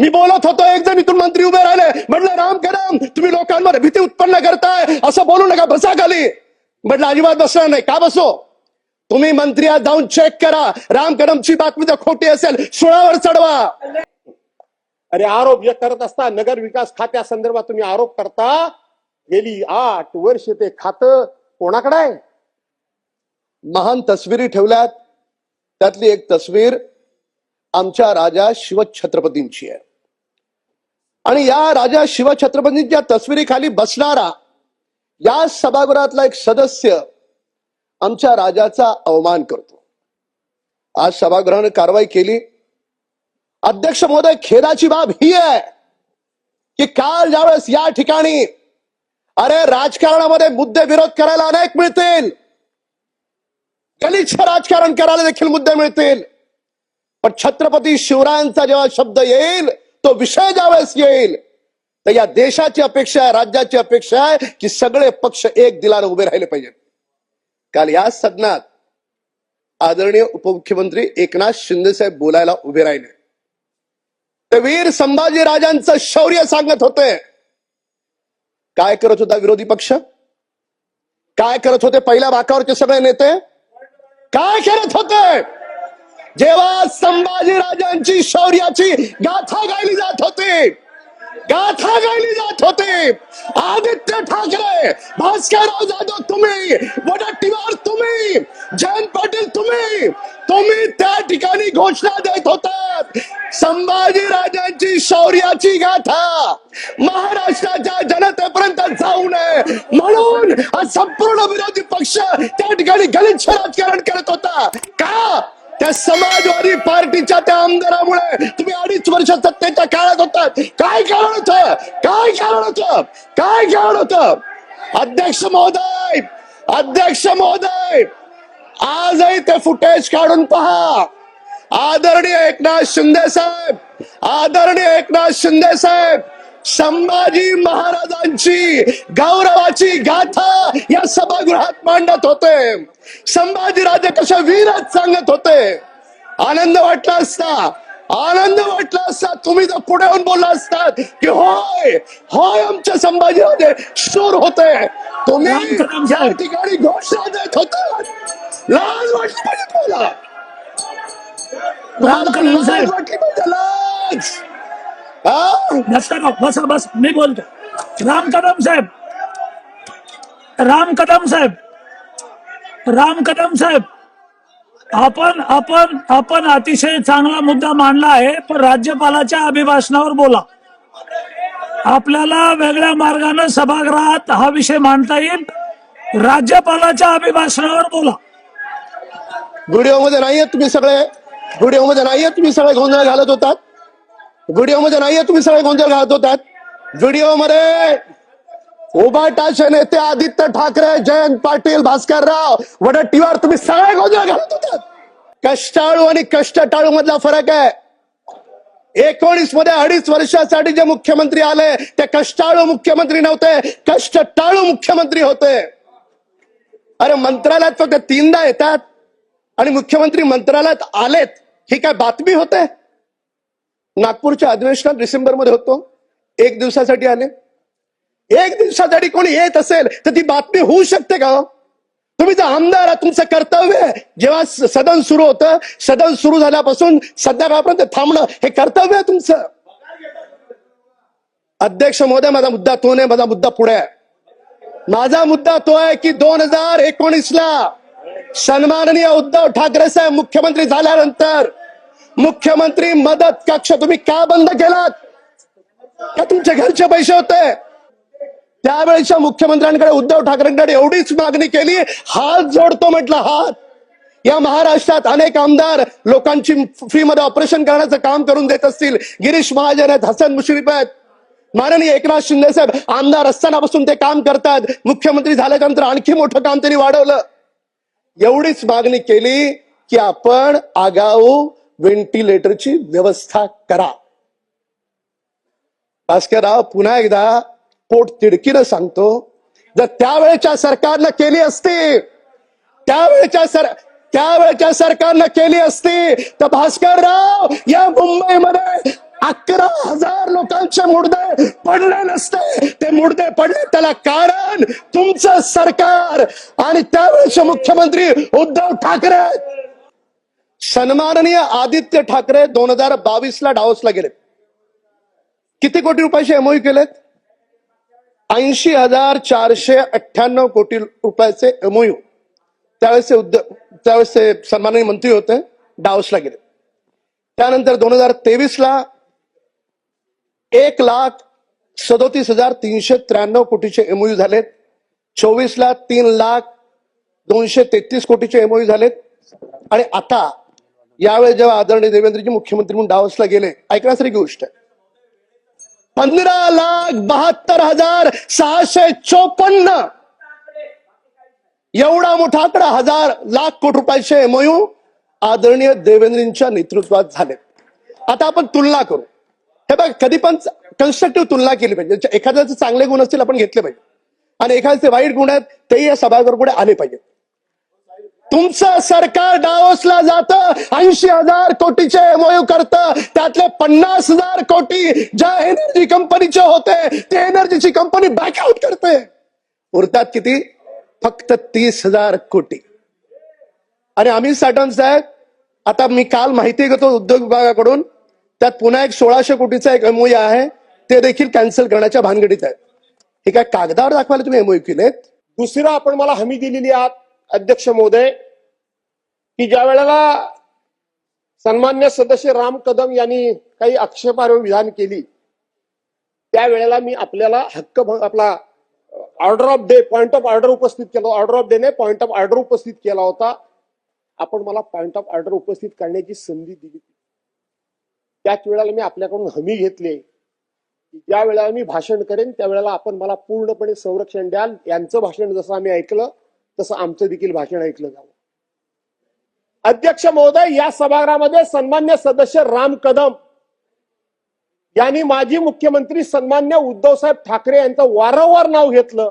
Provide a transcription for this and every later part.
मी बोलत होतो एक जण इथून मंत्री उभे राहिले. म्हटलं राम कदम तुम्ही लोकांमध्ये भीती उत्पन्न करताय. असं बोलू नका बसा खाली. म्हटलं अजिबात बसणार नाही. का बसो? तुम्ही मंत्री जाऊन चेक करा. राम कदमची बातमी जर खोटी असेल सुळावर चढवा. अरे आरोप हे करत असता नगर विकास खात्या संदर्भात तुम्ही आरोप करता. गेली आठ वर्ष ते खात कोणाकडे आहे? महान तस्विरी ठेवल्यात. त्यातली एक तस्वीर आमच्या राजा शिवछत्रपतींची आहे. आणि या राजा शिवछत्रपतींच्या तस्विरीखाली बसणारा या सभागृहातला एक सदस्य आमच्या राजाचा अवमान करतो. आज सभागृहाने कारवाई केली. अध्यक्ष महोदय खेदाची बाब ही आहे की काल ज्यावेळेस या ठिकाणी अरे राजकारणामध्ये मुद्दे विरोध करायला अनेक मिळतील. गलिच्छ राजकारण करायला देखील मुद्दे मिळतील. पण छत्रपती शिवरायांचा जेव्हा शब्द येईल तो विषय ज्यावेळेस येईल तर या देशाची अपेक्षा आहे राज्याची अपेक्षा आहे की सगळे पक्ष एक दिलाने उभे राहिले पाहिजेत. काल या सदनात आदरणीय उपमुख्यमंत्री एकनाथ शिंदे साहेब बोलायला उभे राहिले. ते वीर संभाजी राजांचं शौर्य सांगत होते. काय करत होता विरोधी पक्ष? काय करत होते पहिल्या भाकावरचे सगळे नेते? काय करत होते? जेव्हा संभाजी राजांची शौर्याची गाथा गायली जात होती गाथा गायली जात होती आदित्य ठाकरे भास्करराव जाधव तुम्ही वडट्टीवार तुम्ही जयंत पाटील तुम्ही तुम्ही त्या ठिकाणी घोषणा देत होतात संभाजी राजांची शौर्याची गाथा महाराष्ट्राच्या जनतेपर्यंत जाऊ नये म्हणून हा संपूर्ण विरोधी पक्ष त्या ठिकाणी गलिच्छ राजकारण करत होता. का? त्या समाजवादी पार्टीच्या त्या आमदारामुळे तुम्ही अडीच वर्ष सत्तेच्या काळात होतात काय कारण होतं? काय कारण होतं? काय कारण होतं? अध्यक्ष महोदय अध्यक्ष महोदय आजही ते फुटेज काढून पहा. आदरणीय एकनाथ शिंदे साहेब आदरणीय एकनाथ शिंदे साहेब संभाजी महाराजांची गौरवाची गाथा या सभागृहात मांडत होते. संभाजी राजे कशा वीरच सांगत होते. आनंद वाटला असता आनंद वाटला असता. तुम्ही जर पुढे येऊन बोलला असतात की होय होय आमचे संभाजीराजे शूर होते. तुम्ही या. ठिकाणी घोषणा देत होता लाज वाटली पाहिजे तुम्हाला राम कदम लाज साहेब वाटली पाहिजे लाज बस बस बस मी बोलतो. राम कदम साहेब. राम कदम साहेब. राम कदम साहेब. आपण आपण आपण अतिशय चांगला मुद्दा मांडला आहे पण राज्यपालाच्या अभिभाषणावर बोला. आपल्याला वेगळ्या मार्गाने सभागृहात हा विषय मांडता येईल. राज्यपालाच्या अभिभाषणावर बोला. व्हिडिओमध्ये नाहीये तुम्ही सगळे. व्हिडिओमध्ये नाहीये तुम्ही सगळे गोंधळ घालत होतात. व्हिडिओमध्ये नाहीये तुम्ही सगळे गोंधळ घालत होतात. व्हिडिओमध्ये उभाटाचे नेते आदित्य ठाकरे जयंत पाटील भास्करराव वडट्टीवार तुम्ही सगळे गोंधळ घालत होतात. कष्टाळू आणि कष्ट टाळू मधला फरक आहे. एकोणीसमध्ये अडीच वर्षासाठी जे मुख्यमंत्री आले ते कष्टाळू मुख्यमंत्री नव्हते कष्ट टाळू मुख्यमंत्री होते. अरे मंत्रालयात फक्त तीनदा येतात आणि मुख्यमंत्री मंत्रालयात आलेत ही काय बातमी होते? नागपूरच्या अधिवेशनात डिसेंबरमध्ये होतो. एक दिवसासाठी आले. एक दिवसासाठी कोणी येत असेल तर ती बातमी होऊ शकते का हो? तुम्ही जर आमदार आहात, तुमचं कर्तव्य आहे. जेव्हा सदन सुरू होतं सदन सुरू झाल्यापासून संध्याकाळपर्यंत थांबणं हे कर्तव्य आहे तुमचं. अध्यक्ष महोदय माझा मुद्दा तो नाही माझा मुद्दा पुढे आहे. माझा मुद्दा तो आहे की दोन हजार एकोणीस ला सन्माननीय उद्धव ठाकरे साहेब मुख्यमंत्री झाल्यानंतर मुख्यमंत्री मदत कक्ष तुम्ही का बंद केलात? का तुमच्या घरचे पैसे होते? त्यावेळेच्या मुख्यमंत्र्यांकडे उद्धव ठाकरेंकडे एवढीच मागणी केली हात जोडतो म्हटलं हात. या महाराष्ट्रात अनेक आमदार लोकांची फ्री मध्ये ऑपरेशन करण्याचं काम करून देत असतील. गिरीश महाजन आहेत हसन मुश्रीफ आहेत. माननीय एकनाथ शिंदे साहेब आमदार असतानापासून ते काम करतात. मुख्यमंत्री झाल्यानंतर आणखी मोठं काम त्यांनी वाढवलं. एवढीच मागणी केली की आपण आगाऊ व्हेंटिलेटरची व्यवस्था करा. भास्करराव पुन्हा एकदा पोट तिडकीनं सांगतो जर त्यावेळेच्या सरकारनं केली असती त्यावेळेच्या सर त्यावेळेच्या सरकारनं केली असती तर भास्करराव या मुंबईमध्ये अकरा हजार लोकांचे मुर्दे पडले नसते. ते मुर्दे पडले त्याला कारण तुमचं सरकार आणि त्यावेळेचे मुख्यमंत्री उद्धव ठाकरे सन्माननीय आदित्य ठाकरे दोन हजार बावीस ला डावसला गेले किती कोटी रुपयाचे एमओयू केलेत? ऐंशी हजार चारशे अठ्ठ्याण्णव कोटी रुपयाचे एमओयू. त्यावेळेसचे उद्योग त्यावेळेसचे सन्माननीय मंत्री होते डावसला गेले त्यानंतर दोन हजार तेवीस ला एक लाख सदोतीस हजार तीनशे त्र्याण्णव कोटीचे एमओयू झालेत. चोवीस ला तीन लाख दोनशे तेहतीस कोटीचे एमओयू झालेत. आणि आता यावेळी जेव्हा आदरणीय देवेंद्रजी मुख्यमंत्री म्हणून डावसला गेले ऐकण्यासारखी गोष्ट आहे. पंधरा लाख बहात्तर हजार सहाशे चोपन्न. एवढा मोठा आकडा हजार लाख कोटी रुपयाचे मयू आदरणीय देवेंद्रजींच्या नेतृत्वात झाले. आता आपण तुलना करू. हे बघ कधी पण कन्स्ट्रक्टिव्ह तुलना केली पाहिजे. एखाद्याचे चांगले गुण असतील आपण घेतले पाहिजे. आणि एखाद्याचे वाईट गुण आहेत तेही या सभागृहापुढे आले पाहिजेत. तुमचं सरकार डावसला जात. ऐंशी हजार कोटीचे एमओयू करत. त्यातले पन्नास हजार कोटी ज्या एनर्जी कंपनीचे होते ते एनर्जीची कंपनी बॅकआउट करते. उरतात किती? फक्त तीस हजार कोटी. आणि अमित साटम साहेब आता मी काल माहिती घेतो उद्योग विभागाकडून त्यात पुन्हा एक सोळाशे कोटीचा एक एमओयू आहे. ते देखील कॅन्सल करण्याच्या भानगडीत आहे. हे काय कागदावर दाखवायला तुम्ही एमओयू केलेत? दुसरं आपण मला हमी दिलेली आहात. अध्यक्ष महोदय की ज्या वेळेला सन्मान्य सदस्य राम कदम यांनी काही आक्षेपार्ह विधान केली त्यावेळेला मी आपल्याला हक्क आपला order of day point of order उपस्थित केला ऑर्डर ऑफ डेने पॉइंट ऑफ ऑर्डर उपस्थित केला होता. आपण मला पॉइंट ऑफ ऑर्डर उपस्थित करण्याची संधी दिली. त्याच वेळेला मी आपल्याकडून हमी घेतली. की ज्या वेळेला मी भाषण करेन त्यावेळेला आपण मला पूर्णपणे संरक्षण द्याल. यांचं भाषण जसं आम्ही ऐकलं तसं आमचं देखील भाषण ऐकलं जावं. अध्यक्ष महोदय या सभागृहामध्ये सन्मान्य सदस्य राम कदम यांनी माजी मुख्यमंत्री सन्मान्य उद्धवसाहेब ठाकरे यांचं वारंवार नाव घेतलं.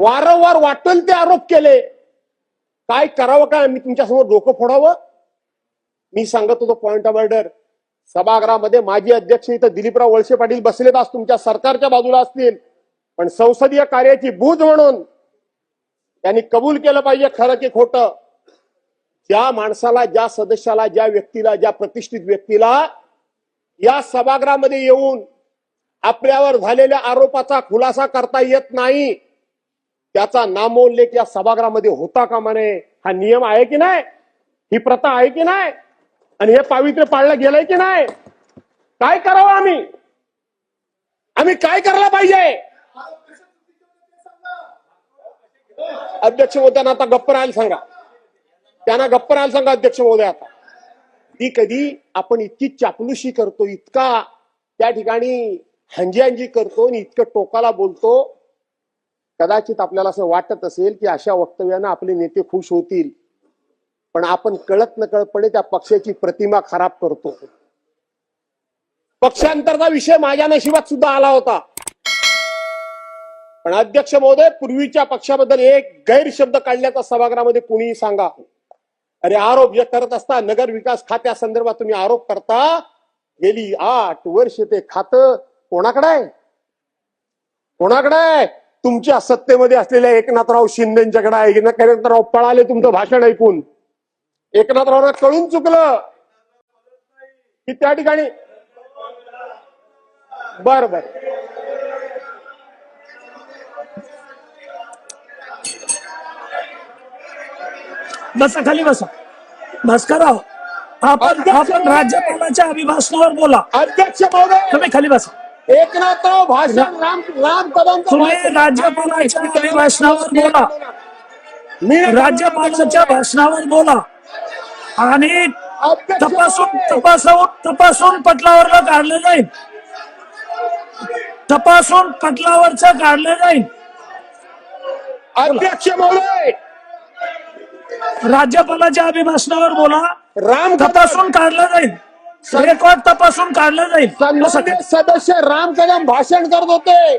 वारंवार वाटेल ते आरोप केले. काय करावं काय मी तुमच्यासमोर डोकं फोडावं? मी सांगत होतो पॉइंट ऑफ ऑर्डर सभागृहामध्ये माजी अध्यक्ष इथं दिलीपराव वळसे पाटील बसलेत आज तुमच्या सरकारच्या बाजूला असतील. पण संसदीय कार्याची बूज म्हणून त्यांनी कबूल केलं पाहिजे खरं की खोटं. ज्या माणसाला ज्या सदस्याला ज्या व्यक्तीला ज्या प्रतिष्ठित व्यक्तीला या सभागृहामध्ये येऊन आपल्यावर झालेल्या आरोपाचा खुलासा करता येत नाही त्याचा नामोल्लेख या सभागृहामध्ये होता का म्हणे? हा नियम आहे की नाही? ही प्रथा आहे की नाही? आणि हे पावित्र्य पाळलं गेलंय की नाही? काय करावं आम्ही? आम्ही काय करायला पाहिजे? अध्यक्ष महोदयांना आता गप्प राहायला सांगा. त्यांना गप्प राहायला सांगा अध्यक्ष महोदय आता. ती कधी आपण इतकी चापलुशी करतो इतका त्या ठिकाणी हंजी करतो आणि इतकं टोकाला बोलतो. कदाचित आपल्याला असं वाटत असेल की अशा वक्तव्यानं आपले नेते खुश होतील. पण आपण कळत नकळतपणे त्या पक्षाची प्रतिमा खराब करतो. पक्षांतरचा विषय माझ्या नशिबात सुद्धा आला होता. आणि अध्यक्ष महोदय पूर्वीच्या पक्षाबद्दल एक गैरशब्द काढल्याचा सभागृहामध्ये कुणीही सांगा. अरे आरोप जे करत असता नगर विकास खात्या संदर्भात तुम्ही आरोप करता गेली आठ वर्ष ते खात कोणाकडे आहे? कोणाकडे आहे? तुमच्या सत्तेमध्ये असलेल्या एकनाथराव शिंदेच्याकडे आहे. एकनाथराव पळाले तुमचं भाषण ऐकून. एकनाथरावना कळून चुकलं की त्या ठिकाणी बर बर. बसा खाली बसा. भास्करराव आपण आपण राज्यपालाच्या अभिभाषणावर बोला. अध्यक्ष महोदय! तुम्ही खाली बसा. एकनाथराव भाषण राम राम कदम तुम्ही राज्यपालाच्या अभिभाषणावर बोला. मी राज्यपालाच्या भाषणावर बोला. आणि तपासून तपासून तपासून पटलावरला काढलं जाईल. तपासून पटलावरचं काढलं जाईल. अध्यक्ष महोदय! राज्यपालाच्या अभिभाषणावर बोला. राम तपासून काढलं जाईल. रेकॉर्ड तपासून काढलं जाईल. सदस्य राम कदम भाषण करत होते.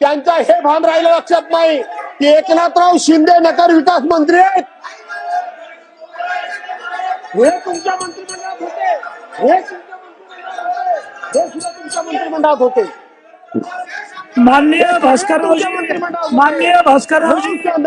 त्यांचा हे भान राहिलं लक्षात नाही. की एकनाथराव शिंदे नगर विकास मंत्री आहेत. हे तुमच्या मंत्रिमंडळात होते. हे तुमच्या मंत्रिमंडळात होते. हे सुद्धा तुमच्या मंत्रिमंडळात होते. माननीय भास्कररावजी माननीय भास्कररावजी न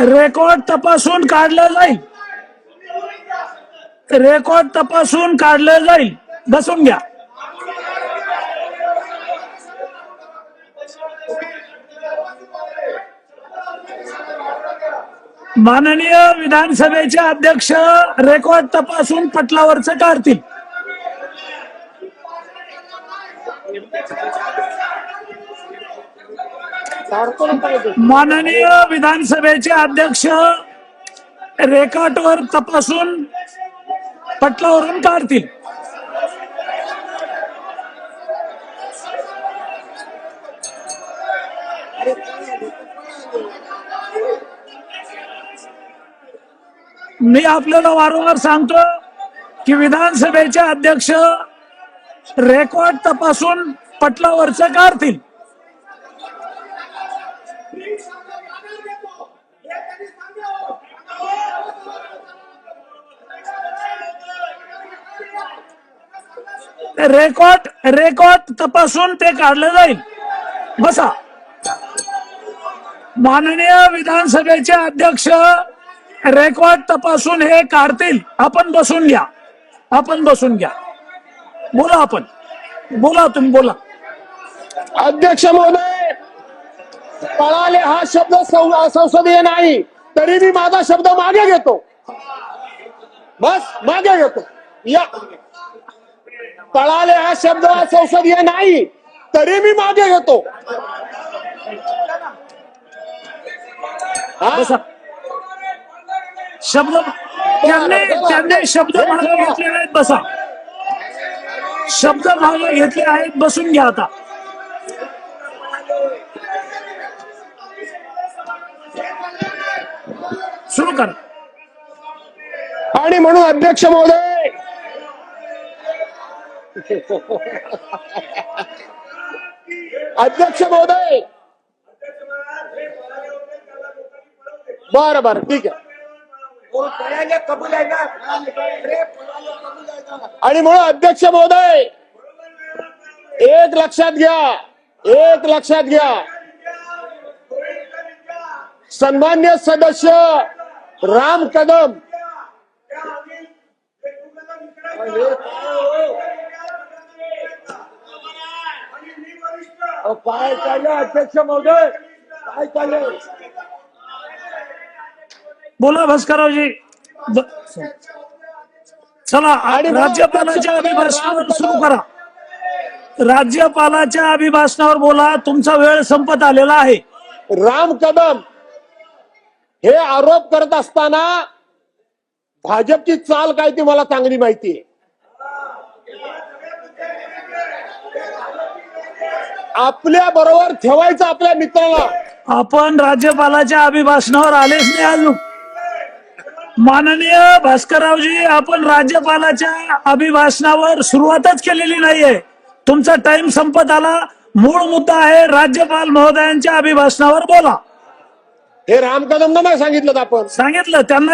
रेकॉर्ड तपासून काढलं जाईल. रेकॉर्ड तपासून काढलं जाईल. बसून घ्या. माननीय विधानसभेचे अध्यक्ष रेकॉर्ड तपासून पटलावरचं काढतील. माननीय विधानसभेचे अध्यक्ष रेकॉर्डवर तपासून पटलावरून काढतील. मी आपल्याला वारंवार सांगतो की विधानसभेचे अध्यक्ष रेकॉर्ड तपासून पटलावरचं काढतील. रेकॉर्ड रेकॉर्ड तपासून ते काढलं जाईल. बसा. माननीय विधानसभेचे अध्यक्ष रेकॉर्ड तपासून हे काढतील. आपण बसून घ्या. आपण बसून घ्या. बोला आपण. बोला तुम्ही बोला. अध्यक्ष महोदय पळाले हा शब्द संसदीय नाही तरी मी माझा शब्द मागे घेतो. बस मागे घेतो. या. पळाले हा शब्द संसदीय नाही तरी मी मागे घेतो. हा? शब्द त्यांनी त्यांनी शब्द मागे घेतले आहेत बसा. शब्द मागे घेतले आहेत बसून घ्या आता. सुरू करा. आणि म्हणून अध्यक्ष महोदय अध्यक्ष महोदय। बर बर, ठीक आणि म्हणून अध्यक्ष महोदय, एक लक्षात घ्या, एक लक्षात घ्या. सन्मान्य सदस्य राम कदम. काय चाललं अध्यक्ष महोदय. काय चाललंय बोला भास्कररावजी. चला राज्यपालाच्या अभिभाषणावर सुरू. करा. राज्यपालाच्या अभिभाषणावर बोला तुमचा वेळ संपत आलेला आहे. राम कदम. हे आरोप करत असताना भाजपची चाल काय ती मला चांगली माहिती आहे. आपल्या बरोबर ठेवायचं आपल्या मित्राला. आपण राज्यपालाच्या अभिभाषणावर आलेच नाही अजून. माननीय भास्कररावजी आपण राज्यपालाच्या अभिभाषणावर सुरुवातच केलेली नाहीये. तुमचा टाइम संपत आला. मूळ मुद्दा आहे राज्यपाल महोदयांच्या अभिभाषणावर बोला. हे राम कदम नाही सांगितलं आपण. सांगितलं. त्यांना